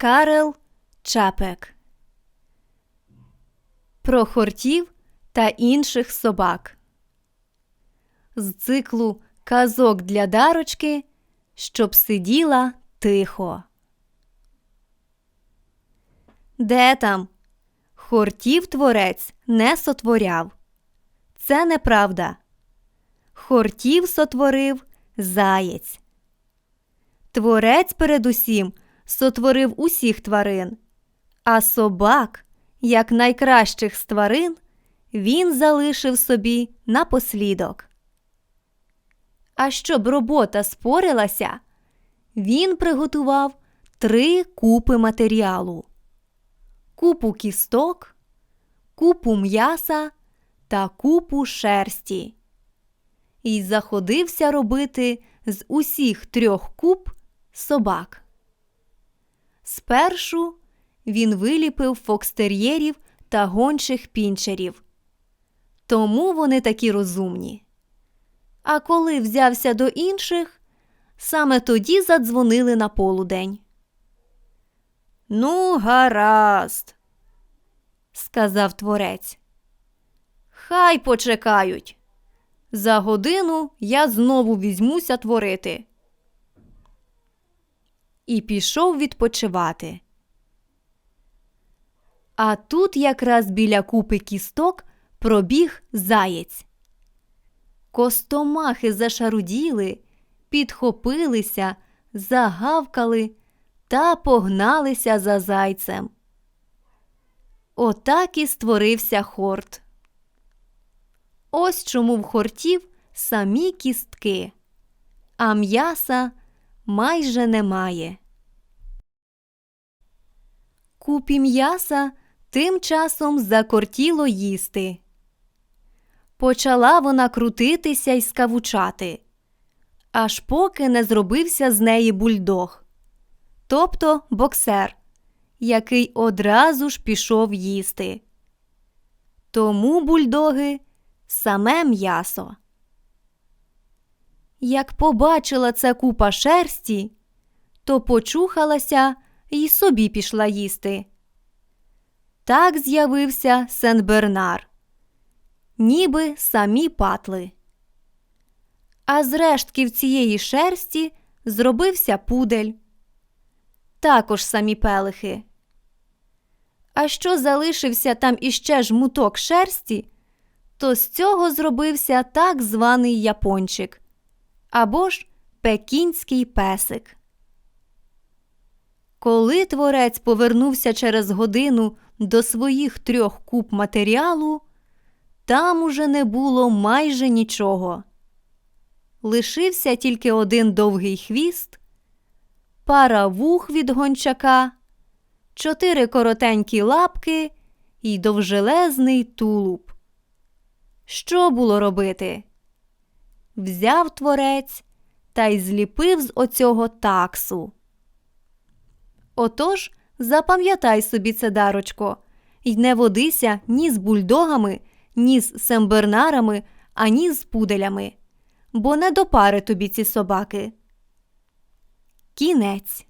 Карел Чапек Про хортів та інших собак. З циклу Казок для дарочки, щоб сиділа тихо. Де там? Хортів творець не сотворяв. Це неправда. Хортів сотворив заєць. Творець передусім сотворив усіх тварин, а собак, як найкращих з тварин, він залишив собі напослідок. А щоб робота спорилася, він приготував три купи матеріалу: купу кісток, купу м'яса та купу шерсті. І заходився робити з усіх трьох куп собак. Спершу він виліпив фокстер'єрів та гончих пінчерів. Тому вони такі розумні. А коли взявся до інших, саме тоді задзвонили на полудень. Ну, гаразд, сказав творець. Хай почекають. За годину я знову візьмуся творити. І пішов відпочивати. А тут якраз біля купи кісток пробіг заєць. Костомахи зашаруділи, підхопилися, загавкали та погналися за зайцем. Отак і створився хорт. Ось чому в хортів самі кістки, а м'яса майже немає. Купі м'яса тим часом закортіло їсти. Почала вона крутитися й скавучати, аж поки не зробився з неї бульдог, тобто боксер, який одразу ж пішов їсти. Тому бульдоги саме м'ясо. Як побачила це купа шерсті, то почухалася і собі пішла їсти. Так з'явився Сен-Бернар, ніби самі патли. А з рештків цієї шерсті зробився пудель. Також самі пелихи. А що залишився там іще жмуток шерсті, то з цього зробився так званий япончик або ж пекінський песик. Коли творець повернувся через годину до своїх трьох куб матеріалу, там уже не було майже нічого. Лишився тільки один довгий хвіст, пара вух від гончака, чотири коротенькі лапки і довжелезний тулуб. Що було робити? Взяв творець та й зліпив з оцього таксу. Отож, запам'ятай собі це дарочко, й не водися ні з бульдогами, ні з сембернарами, ані з пуделями, бо не до пари тобі ці собаки. Кінець